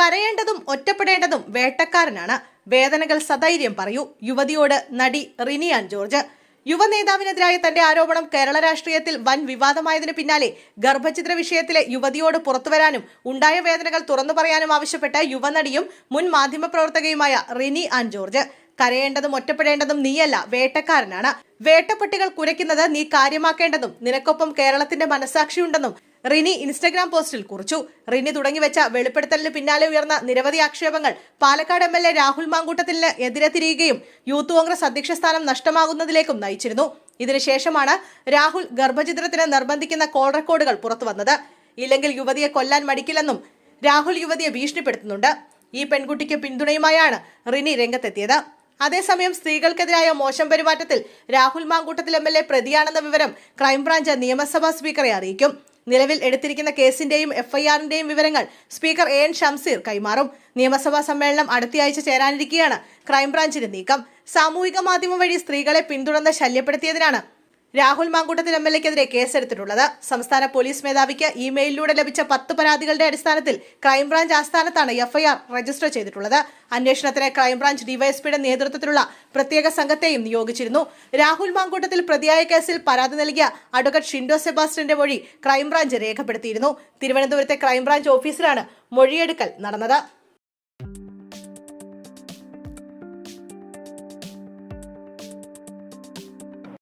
കരയേണ്ടതും ഒറ്റപ്പെടേണ്ടതും വേട്ടക്കാരനാണ്. വേദനകൾ സധൈര്യം പറയൂ. യുവതിയോട് നടി റിനിയാൻ ജോർജ്. യുവ നേതാവിനെതിരായ തന്റെ ആരോപണം കേരള രാഷ്ട്രീയത്തിൽ വൻ വിവാദമായതിനു പിന്നാലെ ഗർഭചിത്ര വിഷയത്തിലെ യുവതിയോട് പുറത്തുവരാനും ഉണ്ടായ വേദനകൾ തുറന്നു പറയാനും ആവശ്യപ്പെട്ട യുവനടിയും മുൻ മാധ്യമപ്രവർത്തകയുമായ റിനി ആൻ ജോർജ്. കരയേണ്ടതും ഒറ്റപ്പെടേണ്ടതും നീയല്ല വേട്ടക്കാരനാണ്. വേട്ടപ്പട്ടികൾ കുരയ്ക്കുന്നത് നീ കാര്യമാക്കേണ്ടതും നിനക്കൊപ്പം കേരളത്തിന്റെ മനസാക്ഷിയുണ്ടെന്നും റിനി ഇൻസ്റ്റഗ്രാം പോസ്റ്റിൽ കുറിച്ചു. റിനി തുടങ്ങിവെച്ച വെളിപ്പെടുത്തലിന് പിന്നാലെ ഉയർന്ന നിരവധി ആക്ഷേപങ്ങൾ Palakkad M L A Rahul മാങ്കൂട്ടത്തിന് എതിരെ തിരിയുകയും യൂത്ത് കോൺഗ്രസ് അധ്യക്ഷ സ്ഥാനം നഷ്ടമാകുന്നതിലേക്കും നയിച്ചിരുന്നു. ഇതിനുശേഷമാണ് രാഹുൽ ഗർഭചിത്രത്തിന് നിർബന്ധിക്കുന്ന കോൾ റെക്കോർഡുകൾ പുറത്തുവന്നത് ഇല്ലെങ്കിൽ യുവതിയെ കൊല്ലാൻ മടിക്കില്ലെന്നും രാഹുൽ യുവതിയെ ഭീഷണിപ്പെടുത്തുന്നുണ്ട്. ഈ പെൺകുട്ടിക്ക് പിന്തുണയുമായാണ് റിനി രംഗത്തെത്തിയത്. അതേസമയം സ്ത്രീകൾക്കെതിരായ മോശം പെരുമാറ്റത്തിൽ Rahul Mankoottathil M L A പ്രതിയാണെന്ന വിവരം ക്രൈംബ്രാഞ്ച് നിയമസഭാ സ്പീക്കറെ അറിയിക്കും. നിലവിൽ എടുത്തിരിക്കുന്ന കേസിന്റെയും എഫ്ഐആറിന്റെയും വിവരങ്ങൾ സ്പീക്കർ എ എൻ ഷംസീർ കൈമാറും. നിയമസഭാ സമ്മേളനം അടുത്തയാഴ്ച ചേരാനിരിക്കെയാണ്. ക്രൈംബ്രാഞ്ചിന്റെ നീക്കം. സാമൂഹിക മാധ്യമം വഴി സ്ത്രീകളെ പിന്തുടർന്ന് ശല്യപ്പെടുത്തിയതിനാണ് രാഹുൽ മാങ്കൂട്ടത്തിൽ എം എൽ എക്കെതിരെ കേസെടുത്തിട്ടുള്ളത്. സംസ്ഥാന പോലീസ് മേധാവിക്ക് ഇമെയിലിലൂടെ ലഭിച്ച പത്ത് പരാതികളുടെ അടിസ്ഥാനത്തിൽ ക്രൈംബ്രാഞ്ച് ആസ്ഥാനത്താണ് എഫ്ഐആർ രജിസ്റ്റർ ചെയ്തിട്ടുള്ളത്. അന്വേഷണത്തിന് ക്രൈംബ്രാഞ്ച് ഡിവൈഎസ്പിയുടെ നേതൃത്വത്തിലുള്ള പ്രത്യേക സംഘത്തെയും നിയോഗിച്ചിരുന്നു. രാഹുൽ മാങ്കൂട്ടത്തിൽ പ്രതിയായ കേസിൽ പരാതി നൽകിയ അഡ്വക്കേറ്റ് ഷിൻഡോ സെബാസ്റ്റ്യന്റെ മൊഴി ക്രൈംബ്രാഞ്ച് രേഖപ്പെടുത്തിയിരുന്നു. തിരുവനന്തപുരത്തെ ക്രൈംബ്രാഞ്ച് ഓഫീസിലാണ് മൊഴിയെടുക്കൽ നടന്നത്.